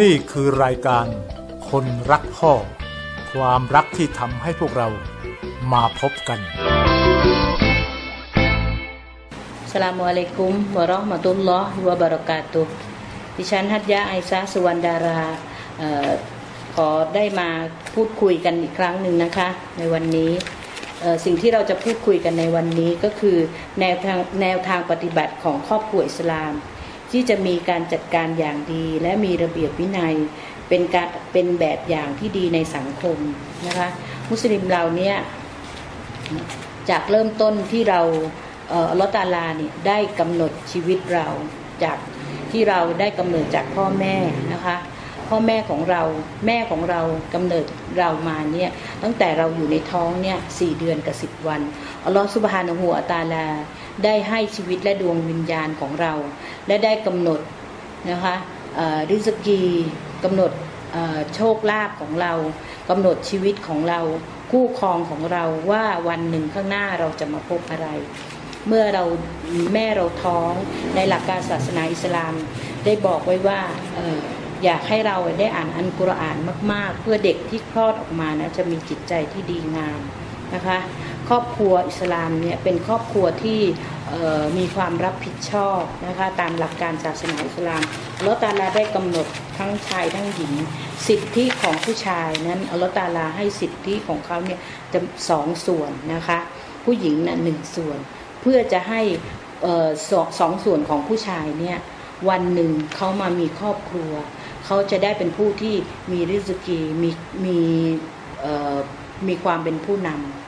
นี่คือรายการคนรักพ่อ ความรักที่ทำให้พวกเรามาพบกันสลามุอะลัยกุมวะราะห์มะตุลลอฮ์วะบะเรากาตุดิฉันฮัตยะไอซาสุวรรณดาราออขอได้มาพูดคุยกันอีกครั้งหนึ่งนะคะ ในวันนี้สิ่งที่เราจะพูดคุยกันในวันนี้ก็คือแนวทางแนวทางปฏิบัติของครอบครัวอิสลาม ที่จะมีการจัดการอย่างดี และมีระเบียบวินัยเป็นการเป็นแบบอย่างที่ดีในสังคมนะคะมุสลิมเราเนี่ยจากเริ่มต้นที่เราเอ่ออัลลอฮ์ตาลาเนี่ยได้กำหนดชีวิตเราจากที่เราได้กำเนิดจากพ่อแม่นะคะพ่อแม่ของเราแม่ของเรากำเนิดเรามาเนี่ยตั้งแต่เราอยู่ในท้องเนี่ยสี่เดือนกับสิบวันอัลลอฮ์สุบฮานะฮูวะตาลา ได้ให้ชีวิตและดวงวิญญาณของเรา และได้กำหนดนะคะริสกีกำหนดโชคลาภของเรากำหนดชีวิตของเรา คู่ครองของเราว่าวันหนึ่งข้างหน้าเราจะมาพบอะไร เมื่อเราแม่เราท้องในหลักการศาสนาอิสลาม ได้บอกไว้ว่าอออยากให้เราได้อ่านอันกุรอานมาก ๆ เพื่อเด็กที่คลอดออกมานะจะมีจิตใจที่ดีงามนะคะ ครอบครัวอิสลามเนี่ยเป็นครอบครัวที่มีความรับผิดชอบนะคะตามหลักการศาสนาอิสลามอัลลอฮ์ตาลาได้กำหนดทั้งชายทั้งหญิง สิทธิของผู้ชายนั้นอัลลอฮ์ตาลาให้สิทธิของเขาเนี่ยจะสองส่วนนะคะผู้หญิงน่ะหนึ่งส่วน เพื่อจะให้สองสองส่วนของผู้ชายเนี่ยวันหนึ่งเขามามีครอบครัว เขาจะได้เป็นผู้ที่มีริสกีมีมีมีความเป็นผู้นำ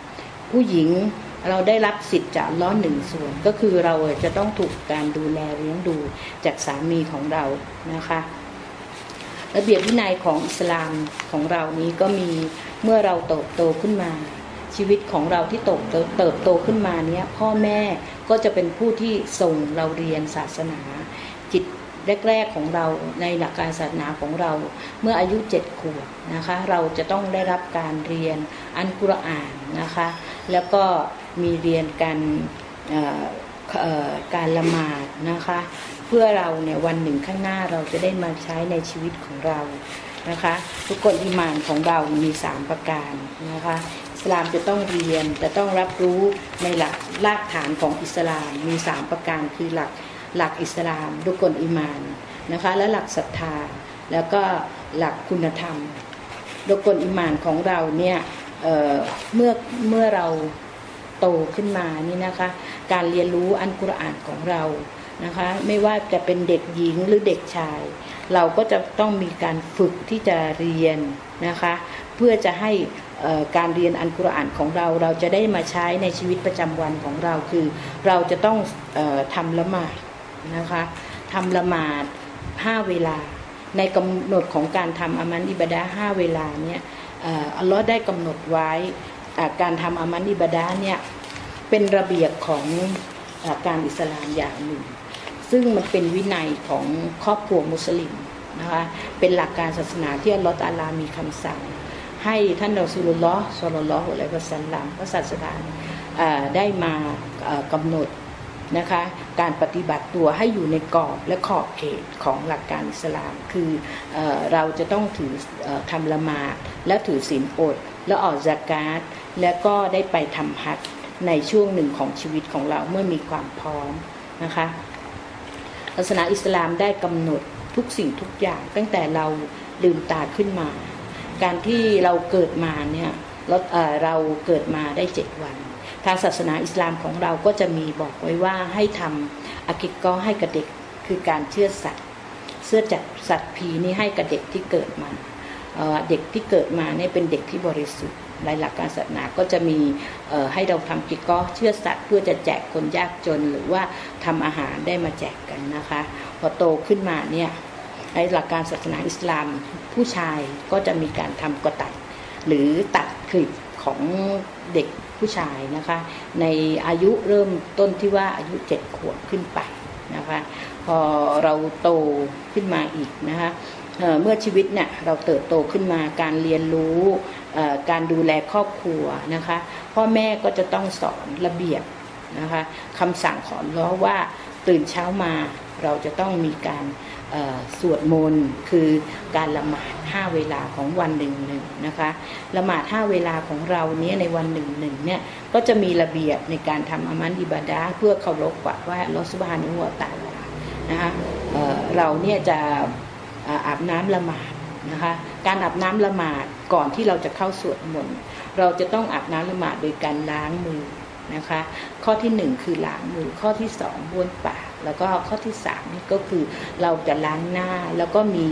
ผู้หญิงเราได้รับสิทธิ์จากอัลล้อหนึ่งส่วน ก็คือเราจะต้องถูกการดูแลเลี้ยงดูจากสามีของเรานะคะระเบียบวินัยของอิสลามของเรานี้ก็มีเมื่อเราเติบโตขึ้นมา ชีวิตของเราที่เติบโตเติบโตขึ้นมาเนี้ยพ่อแม่ก็จะเป็นผู้ที่ส่งเราเรียนศาสนา จิต แรก ๆของเราในหลักการศาสนาของเรา เมื่ออายุเจ็ดขวบนะคะเราจะต้องได้รับการเรียนอันกุรอานนะคะแล้วก็มีเรียนการอ่อเอ่อการละหมาดนะคะเพื่อเราเนี่ยวันหนึ่งข้างหน้าเราจะได้มาใช้ในชีวิตของเรานะคะทุกคนอิมานของเรามีสามประการนะคะอิสลามจะต้องเรียนจะต้องรับรู้ในหลักรากฐานของอิสลามมีสามประการคือหลัก หลักอิสลามทุกคนอิมานนะคะและหลักศรัทธา แล้วก็หลักคุณธรรมทุกคนอิมานของเราเนี่ยเเมื่อเมื่อเราโตขึ้นมานี่นะคะ การเรียนรู้อันกุรอานของเรานะคะไม่ว่าจะเป็นเด็กหญิงหรือเด็กชาย เราก็จะต้องมีการฝึกที่จะเรียนนะคะเพื่อจะให้การเรียนอันกุรอานของเรา เราจะได้มาใช้ในชีวิตประจำวันของเราคือ เราจะต้องออทำละหมาด นะคะทำละหมาดห้าเวลา ในกำหนดของการทำอามันอิบดะห์ห้าเวลาเนี่ยอัลลอฮ์ได้กำหนดไว้การทำอามันอิบดะห์เนี่ยเป็นระเบียบของอการอิสลามอย่างหนึ่ง ซึ่งมันเป็นวินัยของครอบครัวมุสลิมนะคะเป็นหลักการศาสนาที่อัลลอฮฺตาลามีคำสั่ง ให้ท่านรอซูลุลลอฮ์ศ็อลลัลลอฮุอะลัยฮิวะสัลลัมพระศาสดาได้มากำหนด นะคะ การปฏิบัติตัวให้อยู่ในกรอบและขอบเขตของหลักการอิสลาม คือเออเราจะต้องถือเออทำละหมาดและถือศีลอด และออกจากาตและก็ได้ไปทำฮัจในช่วงหนึ่งของชีวิตของเราเมื่อมีความพร้อมนะคะศาสนาอิสลามได้กำหนดทุกสิ่งทุกอย่างตั้งแต่เราลืมตาขึ้นมา การที่เราเกิดมาเนี่ย เราเอ่อเราเกิดมาได้เจ็ดวัน ทางศาสนาอิสลามของเราก็จะมีบอกไว้ว่าให้ทำอากิกก็ให้กับเด็กคือการเชื่อสัตว์เชื่อจัดสัตว์ผีนี่ให้กับเด็กที่เกิดมาเเด็กที่เกิดมาเนี่ยเป็นเด็กที่บริสุทธิ์ในหลักการศาสนาก็จะมีให้เราทำกิกก็เชื่อสัตว์เพื่อจะแจกคนยากจนหรือว่าทำอาหารได้มาแจกกันนะคะ พอโตขึ้นมาเนี่ยในหลักการศาสนาอิสลามผู้ชายก็จะมีการทำกตัดหรือตัด คลิปของเด็กผู้ชายนะคะ ในอายุเริ่มต้นที่ว่าอายุเจ็ดขวบขึ้นไปนะคะพอเราโตขึ้นมาอีกนะคะเเมื่อชีวิตเนี่ยเราเติบโตขึ้นมาการเรียนรู้การดูแลครอบครัวนะคะพ่อแม่ก็จะต้องสอนระเบียบนะคะคำสั่งของล้อว่า ตื่นเช้ามาเราจะต้องมีการสวดมนต์คือการละหมาดห้าเวลาของวันหนึ่งหนึ่งนะคะละหมาดห้าเวลาของเราเนี้ยในวันหนึ่งหนึ่งเนี่ยก็จะมีระเบียบในการทำอามันอิบาดาเพื่อเคารพกว่าว่าลอสบานุวตาลานะคะเเราเนี่ยจะอาอาบน้ำละหมาดนะคะการอาบน้ำละหมาดก่อนที่เราจะเข้าสวดมนต์เราจะต้องอาบน้ำละหมาดโดยการล้างมือ นะคะ ข้อที่หนึ่งคือล้างมือ ข้อที่สองบ้วนปาก แล้วก็ข้อที่สามนี่ก็คือเราจะล้างหน้าแล้วก็มี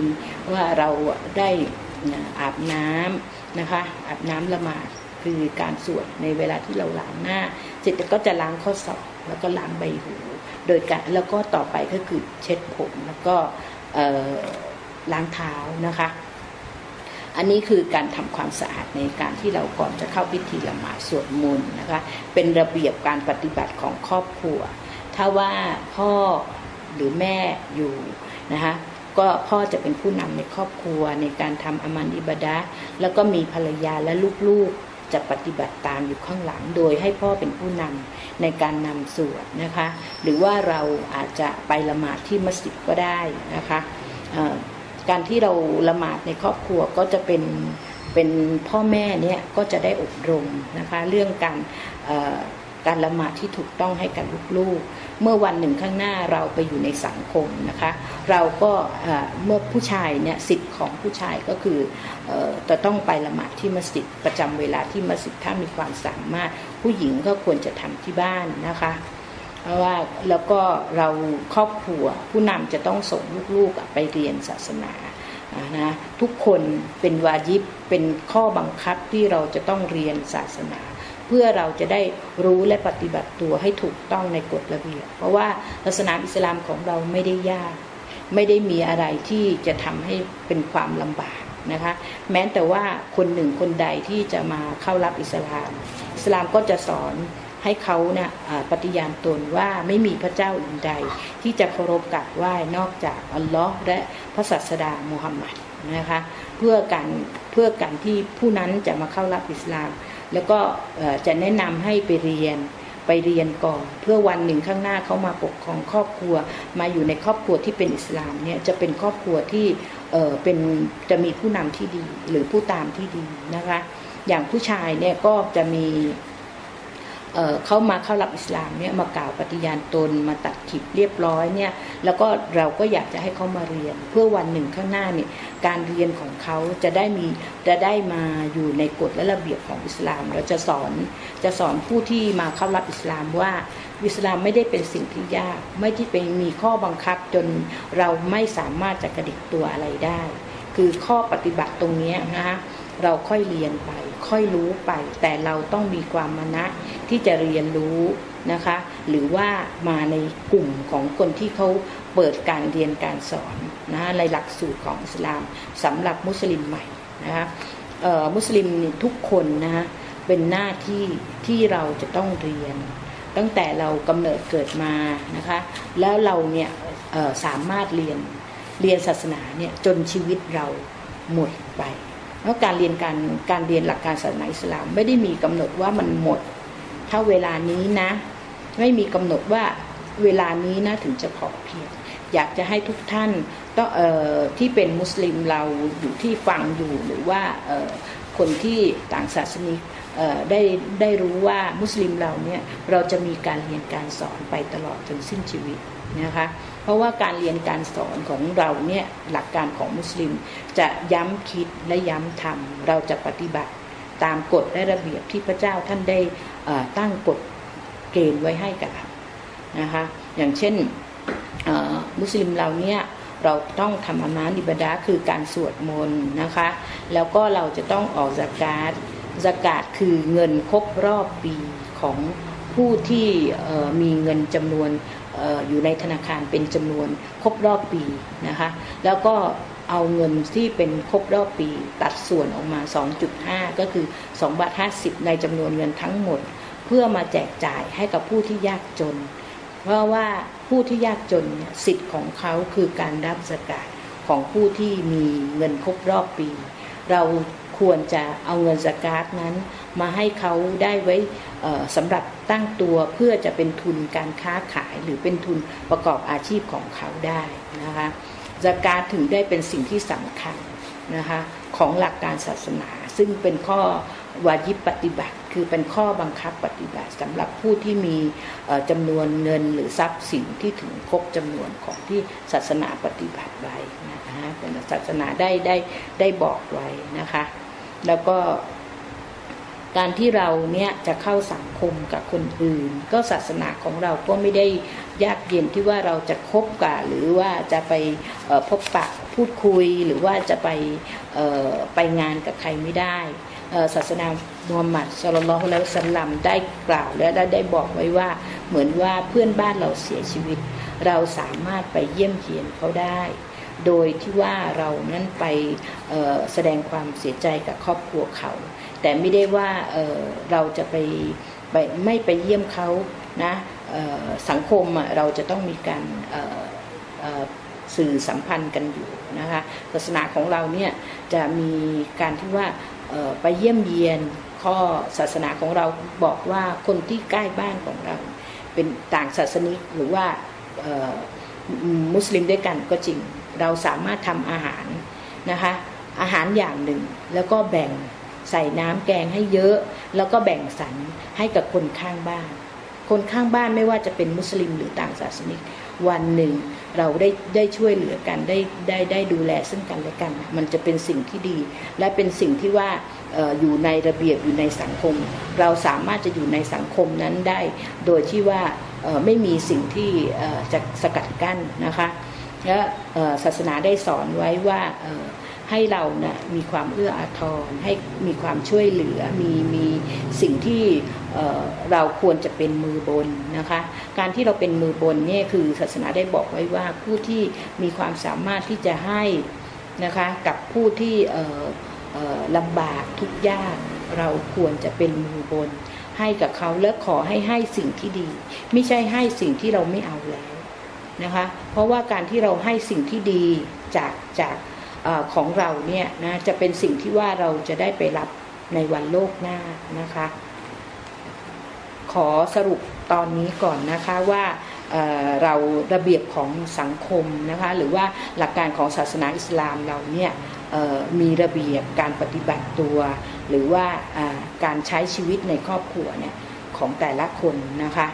ว่าเราได้อาบน้ำนะคะ อาบน้ำละหมาดคือการสวดในเวลาที่เราล้างหน้า เสร็จก็จะล้างข้อศอกแล้วก็ล้างใบหู โดยการแล้วก็ต่อไปก็คือเช็ดผมแล้วก็ล้างเท้านะคะ อันนี้คือการทำความสะอาดในการที่เราก่อนจะเข้าพิธีละหมาดสวดมนต์นะคะเป็นระเบียบการปฏิบัติของครอบครัว ถ้าว่าพ่อหรือแม่อยู่นะคะก็พ่อจะเป็นผู้นำในครอบครัวในการทำอามันอิบดะแล้วก็มีภรรยาและลูกๆจะปฏิบัติตามอยู่ข้างหลัง โดยให้พ่อเป็นผู้นำในการนำสวดนะคะ หรือว่าเราอาจจะไปละหมาดที่มัสยิดก็ได้นะคะ การที่เราละหมาดในครอบครัวก็จะเป็นเป็นพ่อแม่เนี่ยก็จะได้อบรมนะคะเรื่องการการละหมาดที่ถูกต้องให้กับลูกๆ เมื่อวันหนึ่งข้างหน้าเราไปอยู่ในสังคมนะคะ เราก็เมื่อผู้ชายเนี่ยสิทธิ์ของผู้ชายก็คือเอ่อจะต้องไปละหมาดที่มัสยิดประจำเวลาที่มัสยิดถ้ามีความสามารถ ผู้หญิงก็ควรจะทำที่บ้านนะคะ เพราะว่าแล้วก็เราครอบครัวผู้นำจะต้องส่งลูกๆไปเรียนศาสนานะทุกคนเป็นวาญิบเป็นข้อบังคับที่เราจะต้องเรียนศาสนา เพื่อเราจะได้รู้และปฏิบัติตัวให้ถูกต้องในกฎระเบียบ เพราะว่าศาสนาอิสลามของเราไม่ได้ยาก ไม่ได้มีอะไรที่จะทำให้เป็นความลำบากนะคะแม้แต่ว่าคนหนึ่งคนใดที่จะมาเข้ารับอิสลาม อิสลามก็จะสอน ให้เขาเนี่ยปฏิญาณตนว่าไม่มีพระเจ้าอื่นใด ที่จะเคารพกราบไหว้นอกจากอัลลอฮ์และพระศาสดามุฮัมหมัดนะคะเพื่อการเพื่อการที่ผู้นั้นจะมาเข้ารับอิสลาม แล้วก็จะแนะนำให้ไปเรียนไปเรียนก่อน เพื่อวันหนึ่งข้างหน้าเขามาปกครองครอบครัว มาอยู่ในครอบครัวที่เป็นอิสลามเนี่ยจะเป็นครอบครัวที่เออเป็นจะมีผู้นำที่ดีหรือผู้ตามที่ดีนะคะอย่างผู้ชายเนี่ยก็จะมี เเขามาเข้ารับอิสลามเนี่ยมากล่าวปฏิญาณตนมาตัดขิบเรียบร้อยเนี่ยแล้วก็เราก็อยากจะให้เขามาเรียน เพื่อวันหนึ่งข้างหน้าเนี่ยการเรียนของเขาจะได้มีจะได้มาอยู่ในกฎและระเบียบของอิสลามเราจะสอนจะสอนผู้ที่มาเข้ารับอิสลามว่าอิสลามไม่ได้เป็นสิ่งที่ยาก ไม่ที่เป็นมีข้อบังคับจนเราไม่สามารถจะกระดิกตัวอะไรได้ คือข้อปฏิบัติตรงเนี้ยนะคะเราค่อยเรียนไป ค่อยรู้ไป แต่เราต้องมีความมานะที่จะเรียนรู้นะคะ หรือว่ามาในกลุ่มของคนที่เขาเปิดการเรียนการสอนนะะในหลักสูตรของอิสลามสำหรับมุสลิมใหม่นะคะมุสลิมทุกคนนะคะเป็นหน้าที่ที่เราจะต้องเรียน ตั้งแต่เรากำเนิดเกิดมานะคะแล้วเราเนี่ยสามารถเรียนเรียนศาสนาเนี่ยจนชีวิตเราหมดไป เพราะการเรียนการการเรียนหลักการศาสนาอิสลามไม่ได้มีกำหนดว่ามันหมดถ้าเวลานี้นะ ไม่มีกำหนดว่าเวลานี้นะถึงจะพอเพียง อยากจะให้ทุกท่านต้องเอ่อที่เป็นมุสลิมเราอยู่ที่ฟังอยู่หรือว่าเอ่อคนที่ต่างศาสนิกได้ได้รู้ว่ามุสลิมเราเนี่ยเราจะมีการเรียนการสอนไปตลอดจนสิ้นชีวิตนะคะ เพราะว่าการเรียนการสอนของเราเนี่ยหลักการของมุสลิม จะย้ำคิดและย้ำทำเราจะปฏิบัติตามกฎและระเบียบที่พระเจ้าท่านได้ตั้งกฎเกณฑ์ไว้ให้กับเรานะคะอย่างเช่นมุสลิมเราเนี่ยเราต้องทำอามานิบาดาคือการสวดมนต์นะคะ แล้วก็เราจะต้องออกสกาดสกาดคือเงินครบรอบปีของผู้ที่มีเงินจำนวน อยู่ในธนาคารเป็นจำนวนครบรอบปีนะคะ แล้วก็เอาเงินที่เป็นครบรอบปีตัดส่วนออกมา 2.5 ก็คือ2บาท50 ในจำนวนเงินทั้งหมด เพื่อมาแจกจ่ายให้กับผู้ที่ยากจน เพราะว่าผู้ที่ยากจนเนี่ยสิทธิ์ของเขาคือการรับสกาดของผู้ที่มีเงินครบรอบปี เราควรจะเอาเงินสกาดนั้น มาให้เขาได้ไว้สำหรับตั้งตัวเพื่อจะเป็นทุนการค้าขายหรือเป็นทุนประกอบอาชีพของเขาได้นะคะสกาตถึงได้เป็นสิ่งที่สำคัญนะคะของหลักการศาสนา ซึ่งเป็นข้อวาญิบปฏิบัติ คือเป็นข้อบังคับปฏิบัติสำหรับผู้ที่มีจำนวนเงินหรือทรัพย์สินที่ถึงครบจำนวนของที่ศาสนาปฏิบัติไว้นะคะเป็นศาสนาได้ได้ได้บอกไว้นะคะ แล้วก็ การที่เราเนี่ยจะเข้าสังคมกับคนอื่น ก็ศาสนาของเราก็ไม่ได้ยากเย็นที่ว่าเราจะคบกับหรือว่าจะไปพบปะพูดคุยหรือว่าจะไปไปงานกับใครไม่ได้ศาสนามูฮัมหมัดสุลลัลลอฮุอะลัยฮิวสัลลัมได้กล่าวและได้ได้บอกไว้ว่าเหมือนว่าเพื่อนบ้านเราเสียชีวิต เราสามารถไปเยี่ยมเยียนเขาได้ โดยที่ว่าเรานั้นไปแสดงความเสียใจกับครอบครัวเขา แต่ไม่ได้ว่าเเราจะไปไปไม่ไปเยี่ยมเขานะสังคมเราจะต้องมีการสื่อสัมพันธ์กันอยู่นะคะศาสนาของเราเนี่ยจะมีการที่ว่าไปเยี่ยมเยียนข้อศาสนาของเราบอกว่าคนที่ใกล้บ้านของเรา เป็นต่างศาสนิกหรือว่ามุสลิมด้วยกันก็จริง เราสามารถทำอาหารนะคะอาหารอย่างหนึ่งแล้วก็แบ่ง ใส่น้ำแกงให้เยอะ แล้วก็แบ่งสรรให้กับคนข้างบ้าน คนข้างบ้านไม่ว่าจะเป็นมุสลิมหรือต่างศาสนิก วันหนึ่งเราได้ได้ช่วยเหลือกันได้ได้ได้ดูแลซึ่งกันและกัน มันจะเป็นสิ่งที่ดี และเป็นสิ่งที่ว่าอออยู่ในระเบียบอยู่ในสังคม เราสามารถจะอยู่ในสังคมนั้นได้ โดยที่ว่าไม่มีสิ่งที่จะสกัดกั้นนะคะและศาสนาได้สอนไว้ว่า ให้เรานะ่ะมีความเอื้ออาทรให้มีความช่วยเหลือมีมีสิ่งที่เเราควรจะเป็นมือบนนะคะ การที่เราเป็นมือบนเนี่ยคือศาสนาได้บอกไว้ว่าผู้ที่มีความสามารถที่จะให้นะคะกับผู้ที่ลำบากทุกข์ยากเราควรจะเป็นมือบน ให้กับเขาและขอให้ให้สิ่งที่ดี ไม่ใช่ให้สิ่งที่เราไม่เอาแล้วนะคะ เพราะว่าการที่เราให้สิ่งที่ดีจากจาก ของเราเนี่ยนะจะเป็นสิ่งที่ว่าเราจะได้ไปรับในวันโลกหน้านะคะ ขอสรุปตอนนี้ก่อนนะคะว่าเเราระเบียบของสังคมนะคะหรือว่าหลักการของศาสนาอิสลามเราเนี่ยมีระเบียบการปฏิบัติตัว หรือว่าการใช้ชีวิตในครอบครัวเนี่ยของแต่ละคนนะคะ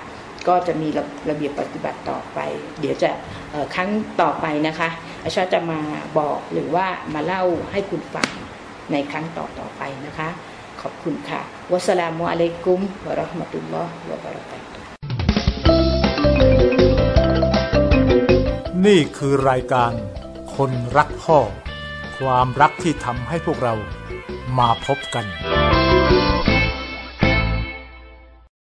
ก็จะมีระระเบียบปฏิบัติต่อไป เดี๋ยวจะครั้งต่อไปนะคะ อาชาจะมาบอกหรือว่ามาเล่าให้คุณฟังในครั้งต่อต่อไปนะคะ ขอบคุณค่ะ วัสลามุอะลัยกุมวะราะห์มะตุลลอฮ์วะบะเราะกาตุนี่คือรายการ คนรักพ่อ ความรักที่ทำให้พวกเรามาพบกัน